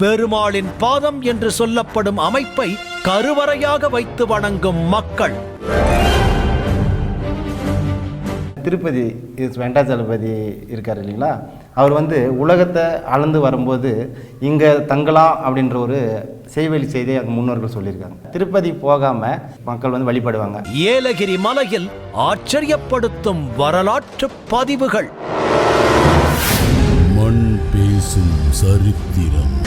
பெருமாளின் பாதம் என்று சொல்லப்படும் அமைப்பை கருவறையாக வைத்து வணங்கும் மக்கள். திருப்பதி இஸ் வெங்கடாச்சலபதி இருக்கார் இல்லைங்களா? அவர் வந்து உலகத்தை அளந்து வரும்போது இங்கே தங்கலாம் அப்படின்ற ஒரு செய்வழி செய்தியை அங்கே முன்னோர்கள் சொல்லியிருக்காங்க. திருப்பதி போகாமல் மக்கள் வந்து வழிபடுவாங்க. ஏலகிரி மலையில் ஆச்சரியப்படுத்தும் வரலாற்று பதிவுகள். மண் பேசும் சரித்திரம்.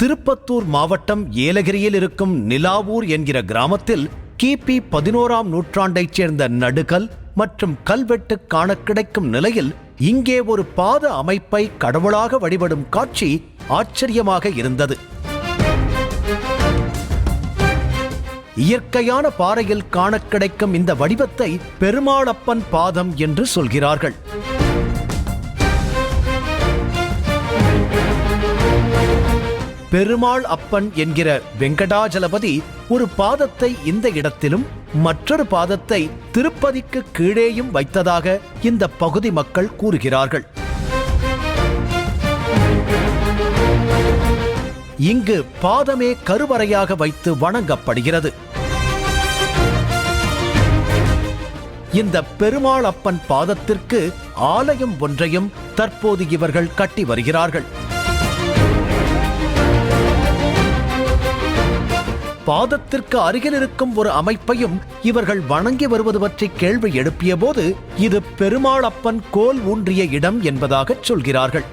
திருப்பத்தூர் மாவட்டம் ஏலகிரியில் இருக்கும் நிலாவூர் என்கிற கிராமத்தில் கிபி பதினோராம் நூற்றாண்டைச் சேர்ந்த நடுகல் மற்றும் கல்வெட்டு காண கிடைக்கும் நிலையில் இங்கே ஒரு பாத அமைப்பை கடவுளாக வழிபடும் காட்சி ஆச்சரியமாக இருந்தது. இயற்கையான பாறையில் காண கிடைக்கும் இந்த வடிவத்தை பெருமாளப்பன் பாதம் என்று சொல்கிறார்கள். பெருமாள் அப்பன் என்கிற வெங்கடாஜலபதி ஒரு பாதத்தை இந்த இடத்திலும் மற்றொரு பாதத்தை திருப்பதிக்கு கீழேயும் வைத்ததாக இந்த பகுதி மக்கள் கூறுகிறார்கள். இங்கு பாதமே கருவறையாக வைத்து வணங்கப்படுகிறது. இந்த பெருமாள் அப்பன் பாதத்திற்கு ஆலயம் ஒன்றையும் தற்போது இவர்கள் கட்டி வருகிறார்கள். பாதத்திற்கு அருகில் இருக்கும் ஒரு அமைப்பையும் இவர்கள் வணங்கி வருவது பற்றி கேள்வி எழுப்பிய போது இது பெருமாளப்பன் கோல் ஊன்றிய இடம் என்பதாக சொல்கிறார்கள்.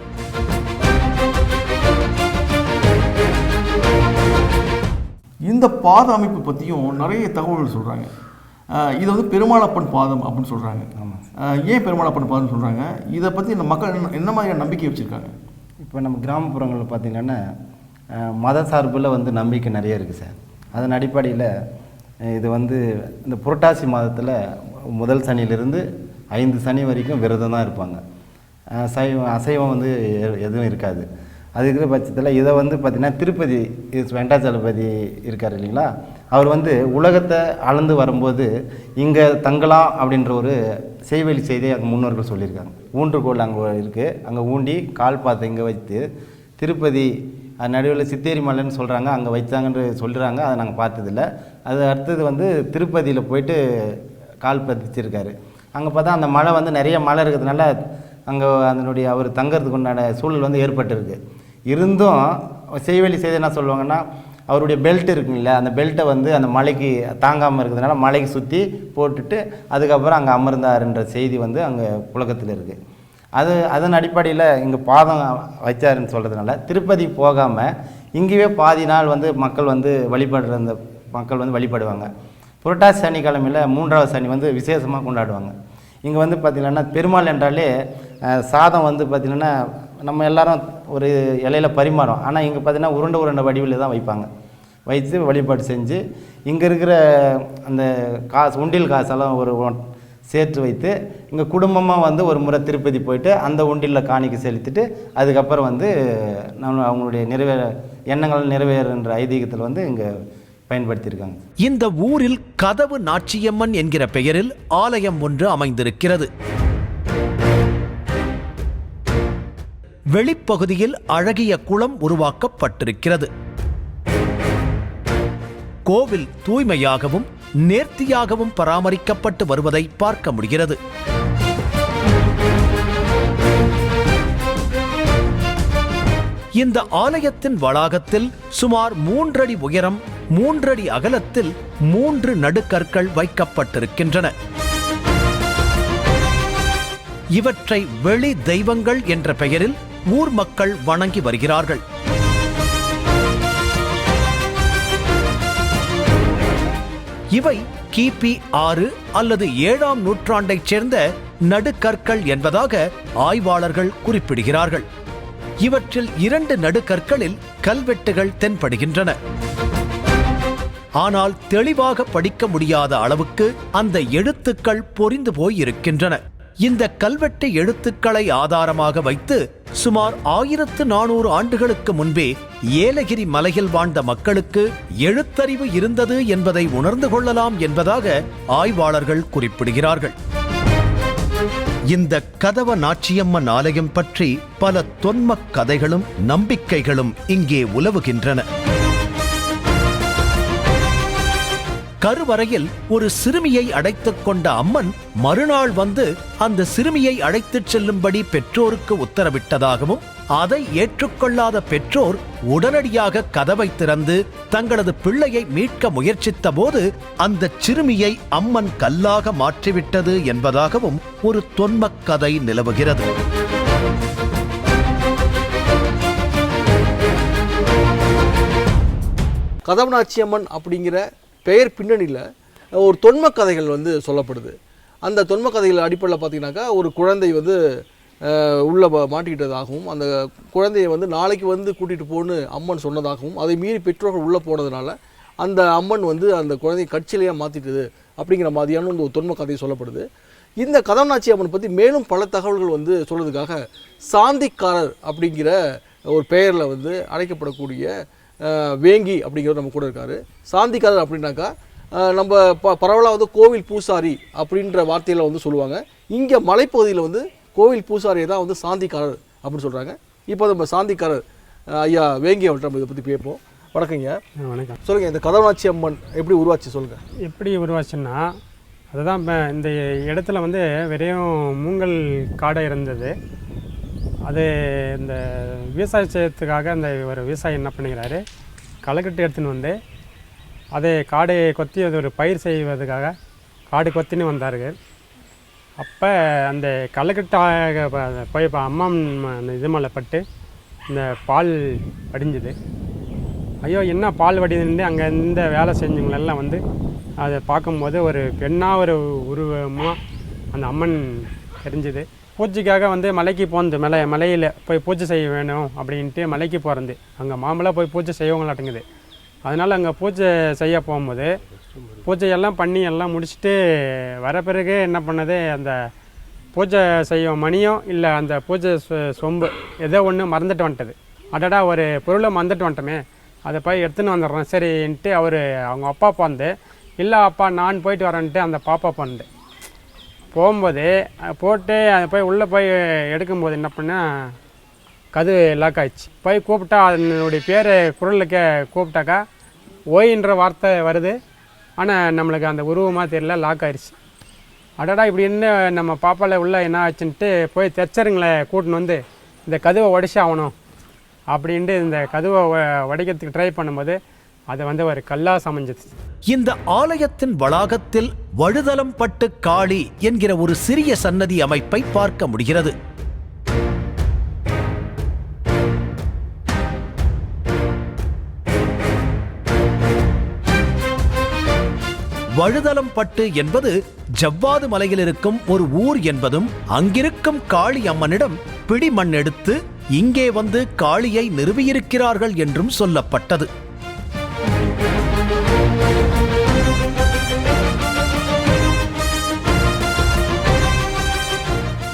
இந்த பாத அமைப்பு பற்றியும் நிறைய தகவல்கள் சொல்கிறாங்க இது வந்து பெருமாளப்பன் பாதம் அப்படின்னு சொல்கிறாங்க ஏன் பெருமாளப்பன் பாதம் சொல்கிறாங்க இதை பற்றி இந்த மக்கள் என்ன- என்ன மாதிரியான நம்பிக்கை வச்சுருக்காங்க? இப்போ நம்ம கிராமப்புறங்களில் பார்த்திங்கன்னா மத சார்பில் வந்து நம்பிக்கை நிறைய இருக்குது சார். அதன் அடிப்படையில் இது வந்து இந்த புரட்டாசி மாதத்தில் முதல் சனியிலிருந்து ஐந்து சனி வரைக்கும் விரதம் தான் இருப்பாங்க. சைவம் அசைவம் வந்து எ- எதுவும் இருக்காது. அது இருக்கிற பட்சத்தில் இதை வந்து பார்த்திங்கன்னா திருப்பதி இஸ் வெங்கடாச்சலபதி இருக்கார் இல்லைங்களா? அவர் வந்து உலகத்தை அளந்து வரும்போது இங்கே தங்கலாம் அப்படின்ற ஒரு செய்வழி செய்தியை அங்கே முன்னோர்கள் சொல்லியிருக்காங்க. ஊன்றுகோல் அங்கே இருக்குது அங்கே ஊண்டி கால் பாத்தை இங்கே வைத்து திருப்பதி அது நடுவில் சித்தேரி மலைன்னு சொல்கிறாங்க அங்கே வச்சாங்கன்னு சொல்கிறாங்க அதை நாங்கள் பார்த்ததில்ல. அது அடுத்தது வந்து திருப்பதியில் போயிட்டு கால் பதிச்சிருக்காரு. அங்கே பார்த்தா அந்த மலை வந்து நிறைய மலை இருக்கிறதுனால அங்கே அதனுடைய அவர் தங்கறதுக்கு உண்டான சூழல் வந்து ஏற்பட்டிருக்கு. இருந்தும் செய்வெளி செய்து என்ன சொல்லுவாங்கன்னா அவருடைய பெல்ட் இருக்குங்கள அந்த பெல்ட்டை வந்து அந்த மலைக்கு தாங்காமல் இருக்கிறதுனால மலைக்கு சுற்றி போட்டுட்டு அதுக்கப்புறம் அங்கே அமர்ந்தாருன்ற செய்தி வந்து அங்கே புழக்கத்தில் இருக்குது அது அதன் அடிப்படையில் இங்கே பாதம் வச்சாருன்னு சொல்கிறதுனால திருப்பதி போகாமல் இங்கேயே பாதி நாள் வந்து மக்கள் வந்து வழிபடுற அந்த மக்கள் வந்து வழிபடுவாங்க. புரட்டாசி சனிக்கிழமையில் மூன்றாவது சனி வந்து விசேஷமாக கொண்டாடுவாங்க. இங்கே வந்து பார்த்திங்கன்னா பெருமாள் என்றாலே சாதம் வந்து பார்த்திங்கன்னா நம்ம எல்லாரும் ஒரு இலையில பரிமாறோம் ஆனால் இங்கே பார்த்திங்கன்னா உருண்டை உருண்டை வடிவில் தான் வைப்பாங்க. வைத்து வழிபாடு செஞ்சு இங்கே இருக்கிற அந்த காசு உண்டியல் காசெல்லாம் ஒரு சேர்த்து வைத்து இங்கே குடும்பமாக வந்து ஒரு முறை திருப்பதி போயிட்டு அந்த உண்டியில் காணிக்கை செலுத்திட்டு அதுக்கப்புறம் வந்து நம்ம அவங்களுடைய நிறைவேற எண்ணங்கள் நிறைவேறுன்ற ஐதீகத்தில் வந்து இங்கே பயன்படுத்தியிருக்காங்க. இந்த ஊரில் கதவு நாச்சியம்மன் என்கிற பெயரில் ஆலயம் ஒன்று அமைந்திருக்கிறது. வெளிப்பகுதியில் அழகிய குளம் உருவாக்கப்பட்டிருக்கிறது. கோவில் தூய்மையாகவும் நேர்த்தியாகவும் பராமரிக்கப்பட்டு வருவதை பார்க்க முடிகிறது. இந்த ஆலயத்தின் வளாகத்தில் சுமார் மூன்றடி உயரம் மூன்றடி அகலத்தில் மூன்று நடுக்கற்கள் வைக்கப்பட்டிருக்கின்றன. இவற்றை வெளி தெய்வங்கள் என்ற பெயரில் ஊர் மக்கள் வணங்கி வருகிறார்கள். இவை கிபி ஆறு அல்லது ஏழாம் நூற்றாண்டைச் சேர்ந்த நடுக்கற்கள் என்பதாக ஆய்வாளர்கள் குறிப்பிடுகிறார்கள். இவற்றில் இரண்டு நடுக்கற்களில் கல்வெட்டுகள் தென்படுகின்றன. ஆனால் தெளிவாக படிக்க முடியாத அளவுக்கு அந்த எழுத்துக்கள் பொறிந்து போயிருக்கின்றன. இந்த கல்வெட்டு எழுத்துக்களை ஆதாரமாக வைத்து சுமார் ஆயிரத்து நானூறு ஆண்டுகளுக்கு முன்பே ஏலகிரி மலையில் வாழ்ந்த மக்களுக்கு எழுத்தறிவு இருந்தது என்பதை உணர்ந்து கொள்ளலாம் என்பதாக ஆய்வாளர்கள் குறிப்பிடுகிறார்கள். இந்த கதவ நாச்சியம்மன் ஆலயம் பற்றி பல தொன்மக் கதைகளும் நம்பிக்கைகளும் இங்கே உலவுகின்றன. கருவறையில் ஒரு சிறுமியை அடைத்துக் கொண்ட அம்மன் மறுநாள் வந்து அந்த சிறுமியை அழைத்துச் செல்லும்படி பெற்றோருக்கு உத்தரவிட்டதாகவும் அதை ஏற்றுக்கொள்ளாத பெற்றோர் உடனடியாக கதவை திறந்து தங்களது பிள்ளையை மீட்க முயற்சித்த போது அந்த சிறுமியை அம்மன் கல்லாக மாற்றிவிட்டது என்பதாகவும் ஒரு தொன்மக் கதை நிலவுகிறது. கதவனாச்சி அம்மன் அப்படிங்கிற பெயர் பின்னணியில் ஒரு தொன்ம கதைகள் வந்து சொல்லப்படுது. அந்த தொன்ம கதைகள் அடிப்படையில் பார்த்தீங்கன்னாக்கா ஒரு குழந்தை வந்து உள்ளே உள்ள மாட்டிக்கிட்டதாகவும் அந்த குழந்தையை வந்து நாளைக்கு வந்து கூட்டிகிட்டு போன்னு அம்மன் சொன்னதாகவும் அதை மீறி பெற்றோர்கள் உள்ளே போனதுனால அந்த அம்மன் வந்து அந்த குழந்தையை கட்சியிலேயே மாற்றிட்டது அப்படிங்கிற மாதிரியான ஒரு தொன்ம கதை சொல்லப்படுது. இந்த கதவனாச்சி அம்மன் பற்றி மேலும் பல தகவல்கள் வந்து சொல்கிறதுக்காக சாந்திக்காரர் அப்படிங்கிற ஒரு பெயரில் வந்து அழைக்கப்படக்கூடிய வேங்கி அப்படிங்கிறவர் நம்ம கூட இருக்காரு. சாந்திக்காரர் அப்படின்னாக்கா நம்ம ப பரவலாக வந்து கோவில் பூசாரி அப்படின்ற வார்த்தையில் வந்து சொல்லுவாங்க. இங்கே மலைப்பகுதியில் வந்து கோவில் பூசாரியை தான் வந்து சாந்திக்காரர் அப்படின்னு சொல்கிறாங்க இப்போ நம்ம சாந்திக்காரர் ஐயா வேங்கி அவர்கிட்ட நம்ம இதை பற்றி கேட்போம் வணக்கங்க வணக்கம். சொல்லுங்கள் இந்த கதவனாச்சி அம்மன் எப்படி உருவாச்சு சொல்லுங்கள் எப்படி உருவாச்சுன்னா அதுதான் இப்போ இந்த இடத்துல வந்து வெறும் மூங்கல் காடை இருந்தது. அது இந்த விவசாய செய்யறதுக்காக அந்த ஒரு விவசாயி என்ன பண்ணிக்கிறாரு களைக்கட்டு எடுத்துன்னு வந்து அதை காடை கொத்தி அது ஒரு பயிர் செய்வதற்காக காடு கொத்தின்னு வந்தார்கள் அப்போ அந்த களைக்கட்டாக போய் இப்போ அம்மா இது மேலே பட்டு இந்த பால் வடிஞ்சுது. ஐயோ என்ன பால் வடிதுன்னு அங்கே இருந்த வேலை செஞ்சவங்களெல்லாம் வந்து அதை பார்க்கும்போது ஒரு பெண்ணாக ஒரு உருவமாக அந்த அம்மன் தெரிஞ்சுது. பூஜைக்காக வந்து மலைக்கு போனது மலை மலையில் போய் பூஜை செய்ய வேணும் அப்படின்ட்டு மலைக்கு போகிறது அங்கே மாம்பழம் போய் பூஜை செய்வங்களாட்டுங்குது. அதனால் அங்கே பூஜை செய்ய போகும்போது பூஜையெல்லாம் பண்ணி எல்லாம் முடிச்சுட்டு வர பிறகு என்ன பண்ணது அந்த பூஜை செய்யும் மணியும் இல்லை அந்த பூஜை சொ- சொம்பு ஏதோ ஒன்று மறந்துட்டு வந்துட்டது. அடடா ஒரு பொருளை மறந்துட்டு வந்துட்டோமே. அதை போய் எடுத்துன்னு வந்துடுறேன். சரின்ட்டு அவர் அவங்க அப்பா வந்து இல்லை அப்பா நான் போயிட்டு வரேன்ட்டு அந்த பாப்பா போனது. போகும்போது போட்டு அதை போய் உள்ளே போய் எடுக்கும்போது என்ன பண்ணால் கது லாக் ஆயிடுச்சு. போய் கூப்பிட்டா அதனுடைய பேர் குரலுக்கு கூப்பிட்டாக்கா ஓய்ன்ற வார்த்தை வருது. ஆனால் நம்மளுக்கு அந்த உருவமாக தெரியல லாக் ஆயிடுச்சு அடடா இப்படி என்ன நம்ம பாப்பால உள்ள என்ன ஆச்சுன்ட்டு போய் தெச்சருங்களை கூட்டின்னு வந்து இந்த கதுவை உடச்சி ஆகணும். அப்படின்ட்டு இந்த கதுவை உடைக்கிறதுக்கு ட்ரை பண்ணும்போது அதை வந்து ஒரு கல்லா சமைஞ்சிச்சு இந்த ஆலயத்தின் வளாகத்தில் வழுதலம் பட்டு காளி என்கிற ஒரு சிறிய சன்னதி அமைப்பை பார்க்க முடிகிறது. வழுதலம் பட்டு என்பது ஜவ்வாது மலையில் இருக்கும் ஒரு ஊர் என்பதும் அங்கிருக்கும் காளி அம்மனிடம் பிடி மண் எடுத்து இங்கே வந்து காளியை நிறுவியிருக்கிறார்கள் என்றும் சொல்லப்பட்டது.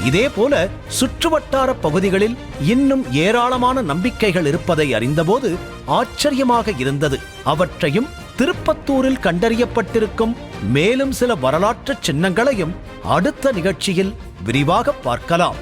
இதேபோல சுற்றுவட்டார பகுதிகளில் இன்னும் ஏராளமான நம்பிக்கைகள் இருப்பதை அறிந்தபோது ஆச்சரியமாக இருந்தது. அவற்றையும் திருப்பத்தூரில் கண்டறியப்பட்டிருக்கும் மேலும் சில வரலாற்று சின்னங்களையும் அடுத்த நிகழ்ச்சியில் விரிவாக பார்க்கலாம்.